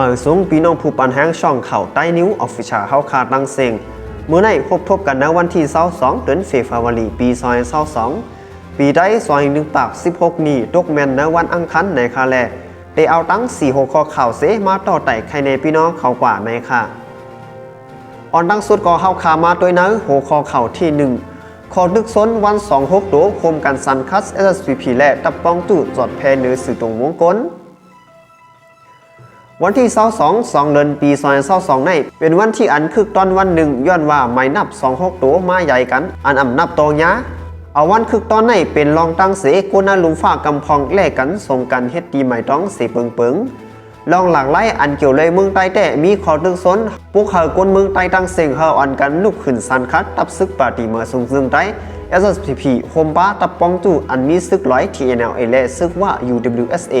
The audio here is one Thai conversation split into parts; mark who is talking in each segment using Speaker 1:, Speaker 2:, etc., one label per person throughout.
Speaker 1: มาสูงพี่น้องผู้ปันแห้งช่องเข่าใต้นิ้วออฟฟิชาเฮาคาดังเซงเมื่อในพบทบกันในวันที่22เดือนเฟฟาวารีปี2022ปีได้ซอยหนึ่งปาก 16 นี้ตกแมนในวันอังคารในคาแลได้เอาตั้ง4หัวข้อข่าวเสมาต่อไต่ใครในพี่น้องเขากว่าในค่ะออนตั้งสุดก็เฮาคามาด้วยนะหัวข้อข่าวที่ 1ขอดึกซ้นวัน 26 โดโคมกันซันคัส SSVP และตับป้องตู่จอดแพเนื้อสื่อตรงวงกล วันที่22 2เดือนปี2022ในเป็นวันที่อันคึกตอนวันหนึ่งย้อนว่าไม่นับ26ตัวมาใหญ่กัน อันอำนับโตยะเอาวันคึกตอนในเป็นรองตั้งเสกุนาลุมฟ้ากำพองแลกกันส่งกันเฮ็ดดีใหม่ต้องเสเปิงเปิงลองหลากไล่อันเกี่ยวเลยเมืองใต้แต่มีขอตึกสนปุกเฮากนเมืองใต้ตั้งเสียงเฮาอันกันลุกขึ้นสันคัดตับซึกปาร์ตีเมื่อสูงซึ่งใต้ SSPP โฮมบ้าตับปองจู่อันมีซึกร้อย TNLA และซึกว่า UWSA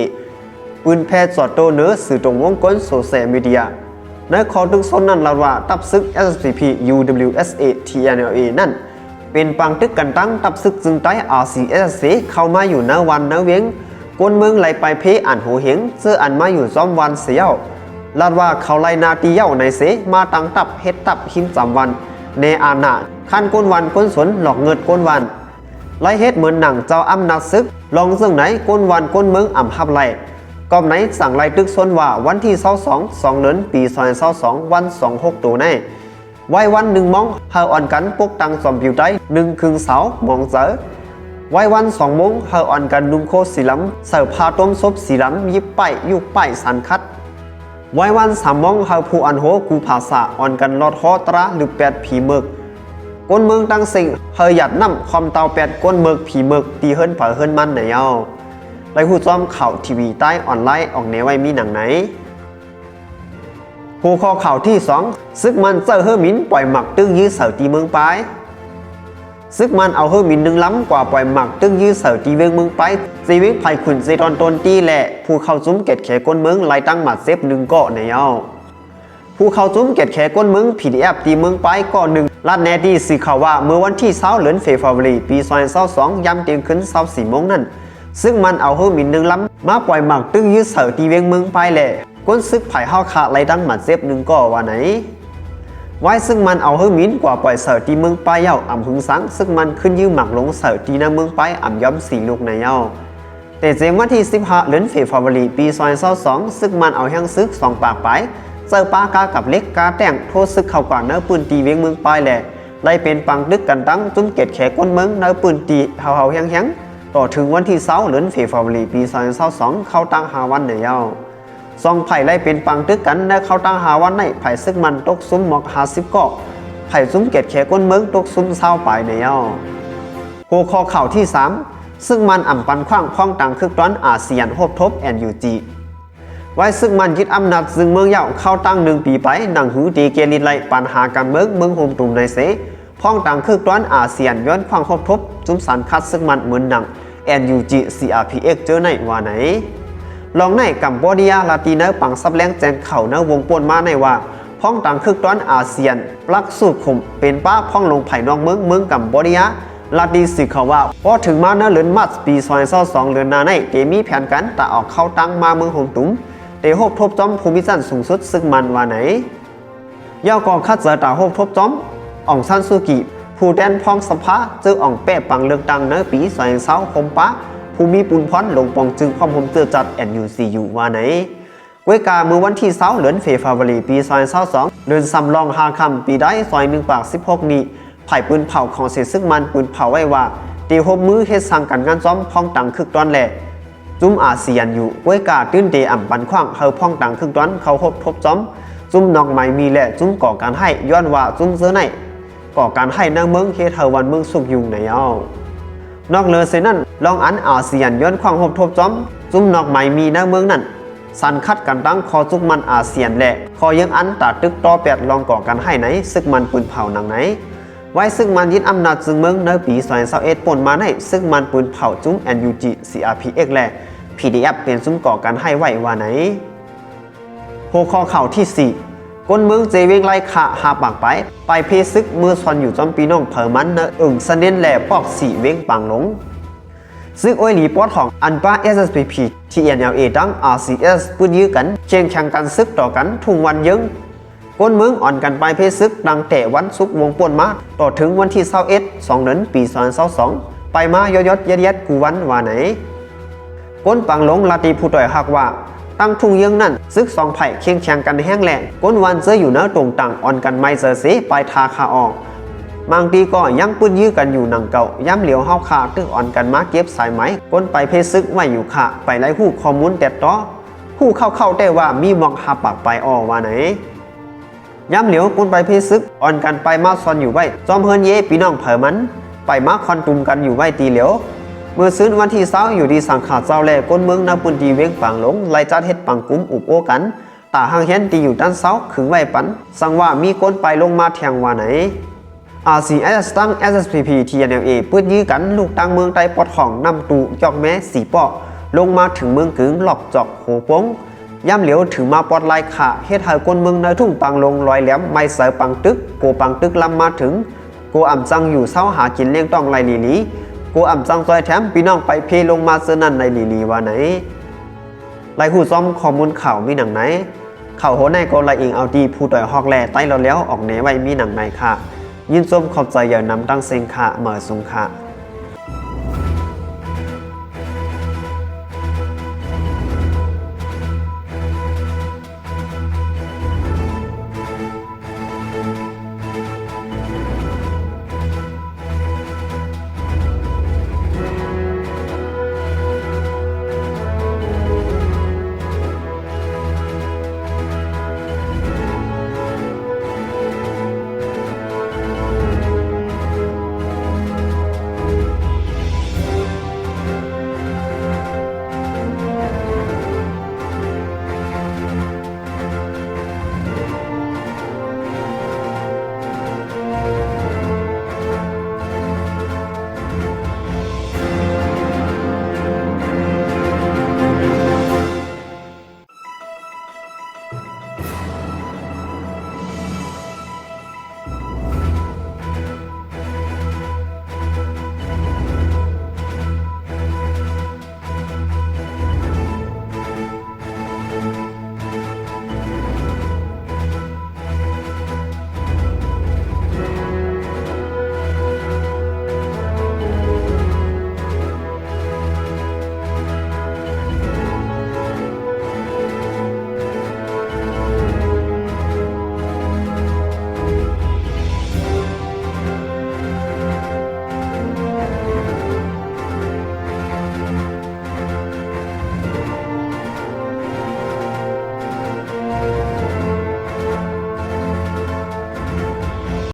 Speaker 1: ปืนแพทย์สอดโตเนื้อสื่อตรงวงกลโซเชียลมีเดียในขอดึงสนนั้นลาว่าตับซึก SSPP UWSA TNLA นั่น เป็นปังตึกกันตั้งตับซึกจึงใต้ RCSC เข้ามาอยู่ในวันในเวียงกวนเมืองไหลไปเพอันหูเหงเสื้ออันมาอยู่ซ้อมวันเสียวลาดว่าเขาไลนาตีเย้าในเสมาตั้งตับเฮ็ดตับหิมจำวันในอาณาขั้นก้นวันก้นสนหลอกเงิดก้นวันไลเฮ็ดเหมือนหนังเจ้าอำนาซึก ลองซึ่งไหนก้นวันก้นเมืองอ่ำฮับไล กอบไหนสั่งไล่ตึกซนว่าวันที่22 2เดือนปี2022วัน26ตัวในไว้วันหนึ่งมองเฮาอ่อนกันปกตังสอมผิวได้หนึ่งครึ่งเสามองเจอไว้วันสองมงเฮาอ่อนกันนุ่มโคสีล้ำเสิร์ฟพาต้มซบสีล้ำยิบไปยุบไปสันคัดไว้วันสามโมงเฮาผู้อันโหกูภาษาอ่อนกันลอดฮอตราหรือแปดผีเมึกก้นเมืองตั้งสิ่งเฮยหยัดน้ำความเตาแปดก้นเมืองผีเมือกตีเฮิรนเผอเฮิรนมันไหนเอา ไรหูจอมข่าวทีวีใต้ออนไลน์ออกเนไว้มีหนังไหนหัวข้อข่าวที่สองซึกมันเจอเฮอร์มินปล่อยหมักตึ้งยื้อเสาตีเมืองไปซึกมันเอาเฮอร์มินหนึ่งล้ำกว่าปล่อยหมักตึ้งยื้อเสาตีเวียงเมืองไปซีวิกไผ่ขุนเซตอนตนตีแหละผู้เข้าซุ้มเกตแขก้นเมืองไล่ตั้งหมัดเซฟหนึ่งเกาะไหนเอาผู้เข้าจุ้มเกตแขก้นเมืองผีดีแอบตีเมืองไปก่อหนึ่งรัดแนดีสื่อข่าวว่าเมื่อวันที่เช้าเดือนเฟฟาวรีปี2022ย้ำเตียงขึ้นเช้าสี่โมงนั้น ซึ่งมันเอาเฮอมินหนึ่งล้ำมาปล่อยหมักตึ้งยืดเสือตีเวียงเมืองไปแหละก้นซึกไผ่ห้าขาไรดังหมัดเซฟหนึ่งก็ว่าไหนไว้ซึ่งมันเอาเฮอมินกว่าปล่อยเสือตีเมืองไปเย้าอ่ำหึงสังซึ่งมันขึ้นยืมหมักลงเสือตีหน้าเมืองไปอ่ำย้อมสีลูกในเย้าแต่เจงวันที่15เดือนเฟฟาวรีปี2022ซึ่งมันเอาแห้งซึกสองปากไปเจอปากากับเล็กกาแต่งโทษซึกเข้ากว่าเนื้อปืนตีเวียงเมืองไปแหละได้เป็นปังดึกกันตั้งจุ้มเกตแขก้นเมืองเนื้อปืนตีเฮาเฮาแห้งแห้ง ต่อถึงวันที่เสาเดือนเฟฟาวรีปี2022เข้าตั้งหาวันเหนือยาวซองไผ่ไล่เป็นปังดึกกันและเข้าตั้งหาวันในไผ่ซึกมันตกซุ้มหมอกหาสิบเกาะไผ่ซุ้มเกตแขก้นเมืองตกซุ้มเศร้าไปเหนือยาวหัวข้อข่าวที่ 3 ซึ่งมันอ่ำปันขว้างพ้องต่างคึกร้อนอาเซียนโฮบทบ NUG ไว้ซึ่งมันยึดอำนาจซึ่งเมืองเย่าเข้าตั้งหนึ่งปีไปดังหูดีเกลินไลปัญหาการเมืองเมืองโฮมตุ่มในเส พ้องต่างคึกร้อนอาเซียนย้อนความโฮบทบจุมสันคัดซึ่งมันเหมือนดัง NUG CRPX เจอในว่าไหน ลองในกัมพูเดียลาตินเนอร์ปังซับแรงแจงเข่าเนอวงป่วนมาในว่าพ้องต่างคึกร้อนอาเซียนปลักสูตรข่มเป็นป้าพ้องลงไผ่นอกเมืองเมืองกัมพูเดียลาดีสิเขาว่าพอถึงมาเนเลือนมัดปี2022เดือนนาในเกมีแผนกันแต่ออกเข้าตั้งมาเมืองหงตุ้มเตโฮบทบจอมภูมิสันสูงสุดซึ่งมันว่าไหนย่อกองคัดเจอตาโฮบทบจอม อ่องซันซูกิ ผู้แดนพองสภาเจออ่องแปะปังเลือกตั้งเนปี2020คมปะภูมิปุนพรหลงปองจึงความผมเจอจัด NUCU ว่าไหนกวกาเมื่อวันที่20เดือนเฟฟาวรีปี2022เดือนสำรองหาคำปีได้ซอย1ปาก16นี้ไผ่ปืนเผาของเศษซึ่งมันปืนเผาไว้ว่าตีหบมือเฮ็ดสั่งกันงานซ้อมพ้องตังคึกตอนแหละจุ้มอาเซียนอยู่ก้วยกาตื้นเตอ่ำปันขว้างเฮาพ้องตังคึกตอนเขาพบทบซ้อม จุ้มนอกไม้มีแหละจุ้มก่อการให้ย้อนว่าจุ้มเสื้อใน ก่อการให้นางเมืองเฮเฮาวันเมืองสุกยุงในเอานอกเลอเซนั่นลองอันอาเซียนย้อนขว้างพบทบซ้อมจุ้มนอกไม้มีนางเมืองนั่นสันคัดกันตั้งคอจุกมันอาเซียนแหละคอยังอันตาตึกต่อแปดลองก่อการให้ไหนซึกมันปืนเผาหนังไหน ไว้ซึ่งมันยึดอำนาจจึงเมืองในปี2021ปนมาในซึ่งมันปืนเผาจุ้ม NUG CRPX แหละ PDF เป็นซุ้มก่อกันให้ไหวว่าไหนหัวข้อข่าวที่4 ก้นเมืองเจเวงไล่ขะหาปากไป ไปเพซึกมือซอนอยู่จอมปีน้องเผอมันเนออึ่งสะเน้นแหล่ปอกสีเวงปังหลงซึ่งโอยหลีปอดของอันป้า SSPP TNLA ดัง RCS ปืนยื้อกันเชียงแข่งกันซึกต่อกันทุ่งวันยึงก้นเมืองอ่อนกันไปเพซึกดังแต่วันสุกวงป่วนมาต่อถึงวันที่21 2เดือนปี2022ไปมายอยดย็ดย็ดกูวันว่าไหนก้นปังหลงลาตีผู้ต่อยหักว่า ตั้งทุ่งเยื้องนั่นซึกสองไผ่เคียงแข่งกันแห้งแหลงก้นวันเจออยู่เนื้อตรงต่างอ่อนกันไม่เจอเสปลายทาคาออกบางทีก็ยังปื้นยื้อกันอยู่หนังเก่าย้ำเหลียวเฮาขาตึกอ่อนกันมาเก็บสายไหมก้นไปเพศซึกไว้อยู่ค่ะ ไปไล่หู้ข้อมูลแต่ต่อหู้เข้าเข้าได้ว่ามีมองหาปากไปออว่าไหนย้ำเหลียวกุนไปเพซึกอ่อนกันไปมาซอนอยู่ไว้จอมเฮินเย่ปีน้องเผอมัน ไปมาคอนตุมกันอยู่ไว้ตีเหลียว เมื่อซื้อวันที่เศร้าอยู่ดีสังขาเจ้าแลก้นเมืองนาปุนดีเวงปังหลงไล่จัดเฮ็ดปังกุ้มอุบโอกันตาหางเห็นตีอยู่ด้านเสาขึงไว้ปัน สั่งว่ามีก้นไปลงมาแทงว่าไหน RCS ตั้ง SSPP TNLA ปื้นยื้อกันลูกตั้งเมืองใต้ปอดของนำตูจอกแม้สีปอลงมาถึงเมืองกึงหลอกจอกโหปงย่ำเหลียวถึงมาปอดลายขาเฮ็ดให้คนเมืองในทุ่งปังลงลอยแหลมไม่เสอปังตึกโกปังตึกลำมาถึง โกอ่ำจังอยู่เศร้าหากินเลี้ยงต้องไรลีลี กูอ่ำซังซอยแถมพี่น้องไปเพลงมาเสอนั่นในลีลีว่าไหนไรหูซ้อมข้อมูลข่าวมีหนังไหนข่าวโหในก็ไรเองเอาดีผู้ต่อยฮอกแลใต้เราแล้วออกเหนไว้มีหนังไหนค่ะ ยินส้มขอบใจอย่านำตั้งเซงค่ะเหมอสุงค่ะ